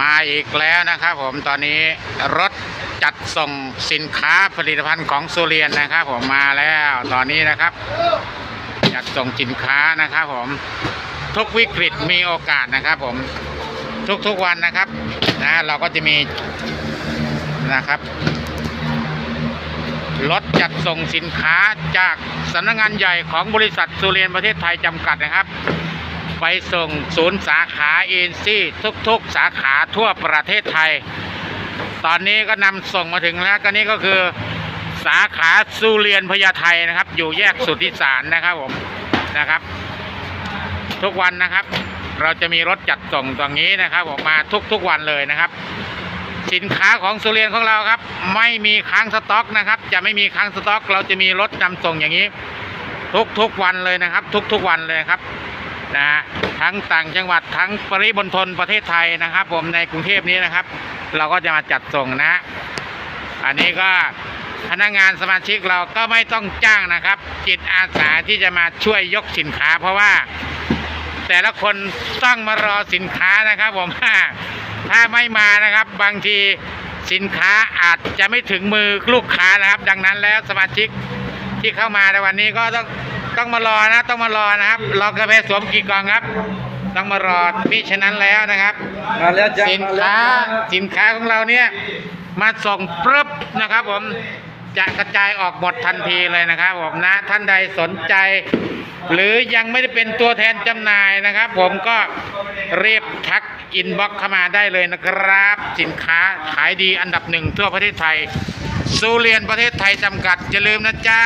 มาอีกแล้วนะครับผมตอนนี้รถจัดส่งสินค้าผลิตภัณฑ์ของสุเรียนนะครับ ผมมาแล้วตอนนี้นะครับ จัดส่งสินค้านะครับผมทุกวิกฤตมีโอกาสนะครับ ผมทุกๆวันนะครับนะเราก็จะมีนะครับรถจัดส่งสินค้าจากสำนักงานใหญ่ของบริษัทสุเรียนประเทศไทยจำกัดนะครับ ไปส่งศูนย์สาขาเอ็นซี่ทุกๆ สาขาทั่วประเทศไทย ตอนนี้ก็นำส่งมาถึงแล้วก็นี่ก็คือสาขาสุเรียนพญาไทนะครับ อยู่แยกสุทธิสารนะครับผมนะครับ ทุกวันนะครับ เราจะมีรถจัดส่งตรงนี้นะครับผมมาทุกๆวันเลยนะครับ สินค้าของสุเรียนของเราครับ ไม่มีค้างสต็อกนะครับ จะไม่มีค้างสต็อก เราจะมีรถนำส่งอย่างนี้ ทุกๆวันเลยนะครับ ทุกๆวันเลยครับ นะฮะทั้งต่างจังหวัดทั้งปริมณฑลประเทศไทยนะครับ ผมในกรุงเทพนี้นะครับ เราก็จะมาจัดส่งนะอันนี้ก็พนักงานสมาชิกเราก็ไม่ต้องจ้างนะครับ จิตอาสาที่จะมาช่วยยกสินค้า เพราะว่า แต่ละคนต้องมารอสินค้านะครับ ผมถ้าไม่มานะครับ บางทีสินค้าอาจจะไม่ถึงมือลูกค้านะครับ ดังนั้นแล้วสมาชิกที่เข้ามาในวันนี้ก็ต้อง ต้องมารอนะต้องมารอนะครับรอกาแฟสวมกี่กล่องครับ ต้องมารอมิฉะนั้นแล้วนะครับ มาแล้วจ้ะสินค้าสินค้าของเราเนี่ยมาส่งปึ๊บนะครับ ผมจะกระจายออกหมดทันทีเลยนะครับ ผมนะท่านใดสนใจ หรือยังไม่ได้เป็นตัวแทนจำหน่ายนะครับ ผมก็เรียบทักอินบ็อกเข้ามาได้เลยนะครับ สินค้าขายดีอันดับหนึ่งทั่วประเทศไทย สูเรียนประเทศไทยจำกัดอย่าลืมนะจ๊ะ